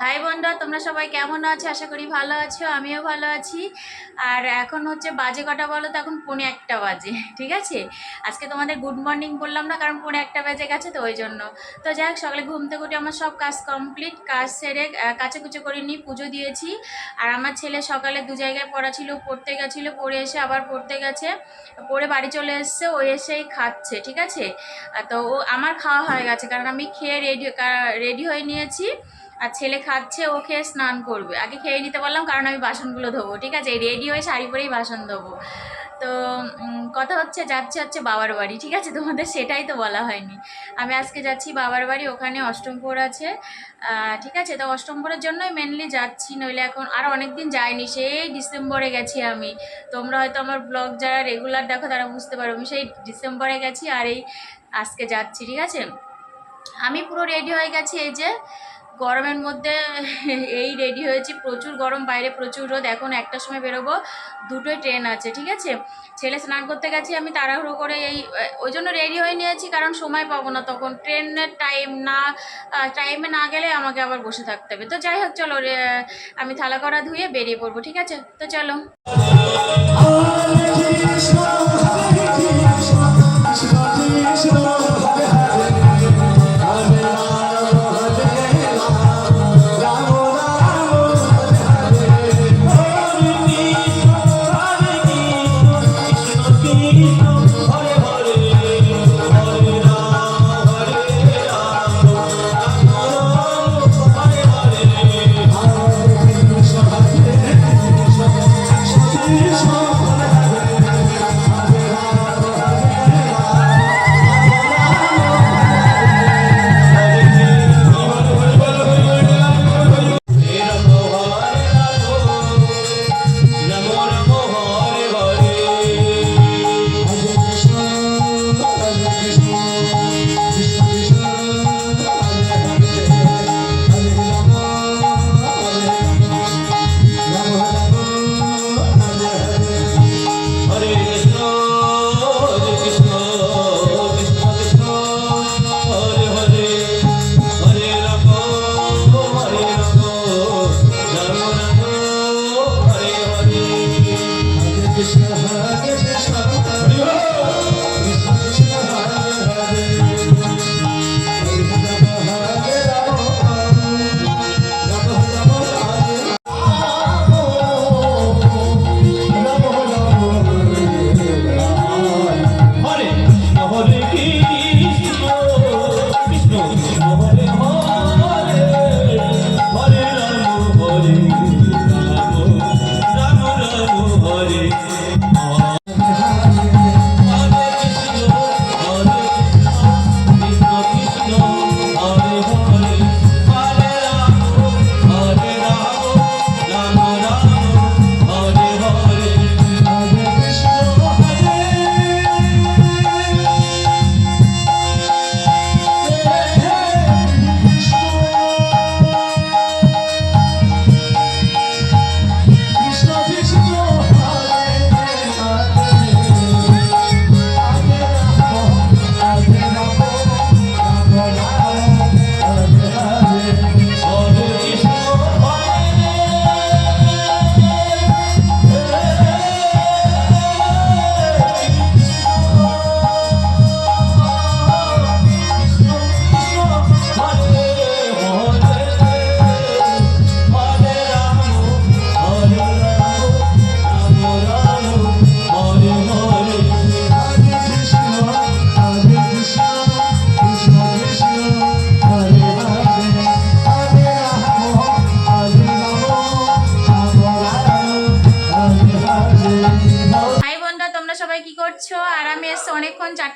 High বন্ধুরা তোমরা সবাই কেমন আছো? আশা করি ভালো আছো আমিও ভালো আছি। আর এখন হচ্ছে বাজে কটা বলো তো? এখন পৌনে একটা বাজে ঠিক আছে? আজকে তোমাদের গুড মর্নিং বললাম না কারণ পৌনে একটা বাজে গেছে তো ওই জন্য। তো যাই হোক সকালে ঘুম থেকে আমার সব কাজ কমপ্লিট কাজ সেরে আহ, কাচে কুচে করে নিই পুজো দিয়েছি। আর আমার ছেলে সকালে দু জায়গায় পড়া ছিল পড়তে গেছিল পড়ে এসে আবার পড়তে গেছে। পড়ে বাড়ি চলে এসছে ও এসেই খাচ্ছে ঠিক আছে? তো ও আমার খাওয়া হয়ে গেছে কারণ আমি খেয়ে রেডি রেডি হয়ে নিয়েছি। আর ছেলে খাচ্ছে, ও খেয়ে স্নান করবে। আগে খেয়ে নিতে পারলাম কারণ আমি বাসনগুলো ধোবো, ঠিক আছে? রেডি হয়ে শাড়ি পরেই বাসন ধোবো। তো কথা হচ্ছে, যাচ্ছে হচ্ছে বাবার বাড়ি, ঠিক আছে? তোমাদের সেটাই তো বলা হয়নি। আমি আজকে যাচ্ছি বাবার বাড়ি, ওখানে অষ্টমপুর আছে। ঠিক আছে? তো অষ্টমপুরের জন্যই মেনলি যাচ্ছি, নইলে এখন আর অনেক দিন যাইনি। সেই ডিসেম্বরে গেছি আমি। তোমরা হয়তো আমার ব্লগ যারা রেগুলার দেখো, তারা বুঝতে পারো। আমি সেই ডিসেম্বরে গেছি আর এই আজকে যাচ্ছি, ঠিক আছে? আমি পুরো রেডি হয়ে গেছি এই যে গরমের মধ্যে এই রেডি হয়েছি। প্রচুর গরম, বাইরে প্রচুর রোদ। এখন একটার সময় বেরোবো, দুটোই ট্রেন আছে, ঠিক আছে? ছেলে স্নান করতে গেছি, আমি তাড়াহুড়ো করে এই, ওই জন্য রেডি হয়ে নিয়েছি, কারণ সময় পাবো না তখন। ট্রেনের টাইম না টাইমে না গেলে আমাকে আবার বসে থাকতে হবে। তো যাই হোক, চলো আমি থালা করা ধুয়ে বেরিয়ে পড়ব, ঠিক আছে? তো চলো। হরে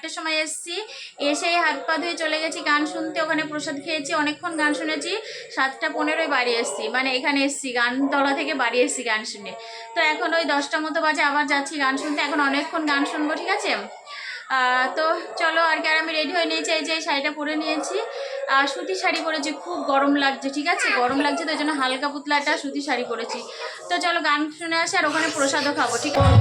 চারটের সময় এসছি। এসেই হাত পা ধুয়ে চলে গেছি, গান শুনতে। ওখানে প্রসাদ খেয়েছি, অনেকক্ষণ গান শুনেছি। সাতটা পনেরোই বাড়ি এসছি মানে এখানে এসছি গান তলা থেকে বাড়ি এসছি গান শুনে। তো এখন ওই দশটা মতো বাজে, আবার যাচ্ছি গান শুনতে। এখন অনেকক্ষণ গান শুনব, ঠিক আছে? তো চলো, আর কি, আর আমি রেডি হয়ে নিয়েছি, এই যে শাড়িটা পরে নিয়েছি। আর সুতি শাড়ি পরেছি, খুব গরম লাগছে, ঠিক আছে? গরম লাগছে, তো ওই জন্য হালকা পুতলা একটা সুতি শাড়ি পরেছি। তো চলো, গান শুনে আসি, আর ওখানে প্রসাদও খাব, ঠিক আছে?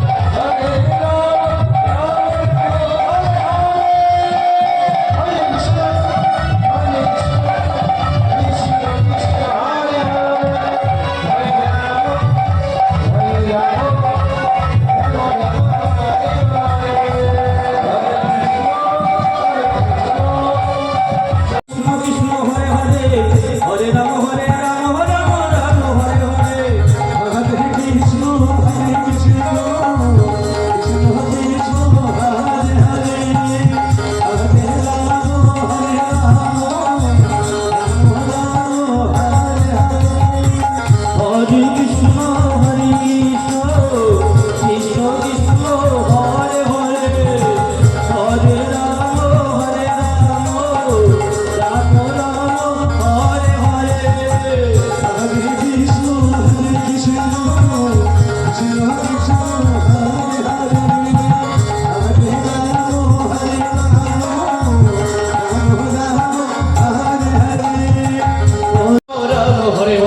감사합니다.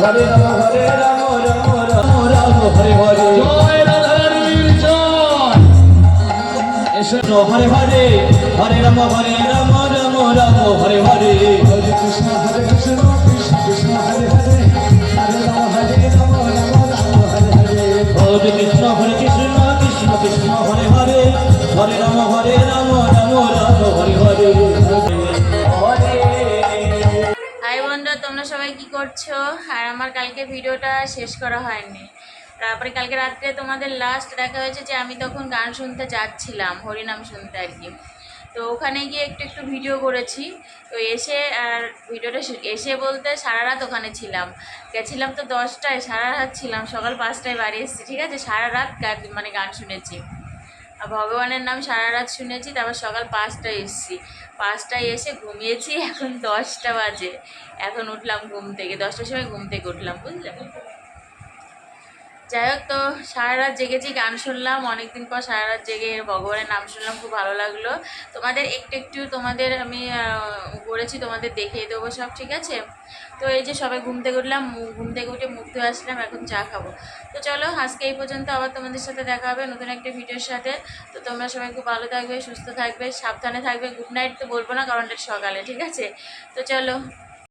হরে রাম হরে রাম রাম রাম রাম হরে হরে। জয় রাধারানীর জয়। এসো হরে হরে হরে রাম হরে রাম রাম রাম হরে হরে। হরে কৃষ্ণ হরে কৃষ্ণ কৃষ্ণ কৃষ্ণ হরে হরে। হরে রাম হরে রাম রাম রাম হরে হরে। হরে কৃষ্ণ হরে কৃষ্ণ কৃষ্ণ কৃষ্ণ হরে হরে। হরে রাম হরে রাম রাম সবাই কি করছ? আর আমার কালকে ভিডিওটা শেষ করা হয়নি। তারপরে কালকে রাত্রে তোমাদের লাস্ট দেখা হয়েছে যে আমি তখন গান শুনতে যাচ্ছিলাম, হরিনাম শুনতে আর কি। তো ওখানে গিয়ে একটু একটু ভিডিও করেছি। তো এসে আর ভিডিওটা এসে বলতে সারা রাত ওখানে ছিলাম। গেছিলাম তো দশটায়, সারা রাত ছিলাম। সকাল পাঁচটায় বাড়ি এসেছি, ঠিক আছে? সারা রাত মানে গান শুনেছি। আর ভগবানের নাম সারা রাত শুনেছি, তারপর সকাল পাঁচটায় এসেছি। পাঁচটায় এসে ঘুমিয়েছি, এখন দশটা বাজে। এখন উঠলাম ঘুম থেকে, দশটার সময় ঘুম থেকে উঠলাম, বুঝলে? যাই হোক তো সারা রাত জেগেছি গান শুনলাম, অনেকদিন পর সারা রাত জেগে ভগবানের নাম শুনলাম, খুব ভালো লাগল। তোমাদের একটু একটু তোমাদের আমি করেছি, তোমাদের দেখিয়ে দেবো সব, ঠিক আছে? তো এই যে সবাই ঘুম থেকে উঠলাম ঘুম থেকে উঠে মুখ ধুয়ে আসলাম, এখন চা খাব। তো চলো, আজকে এই পর্যন্ত আবার তোমাদের সাথে দেখা হবে নতুন একটা ভিডিওর সাথে। তো তোমরা সবাই খুব ভালো থাকবে, সুস্থ থাকবে, সাবধানে থাকবে। গুড নাইট তো বলব না, কারণ এটা সকালে, ঠিক আছে? তো চলো।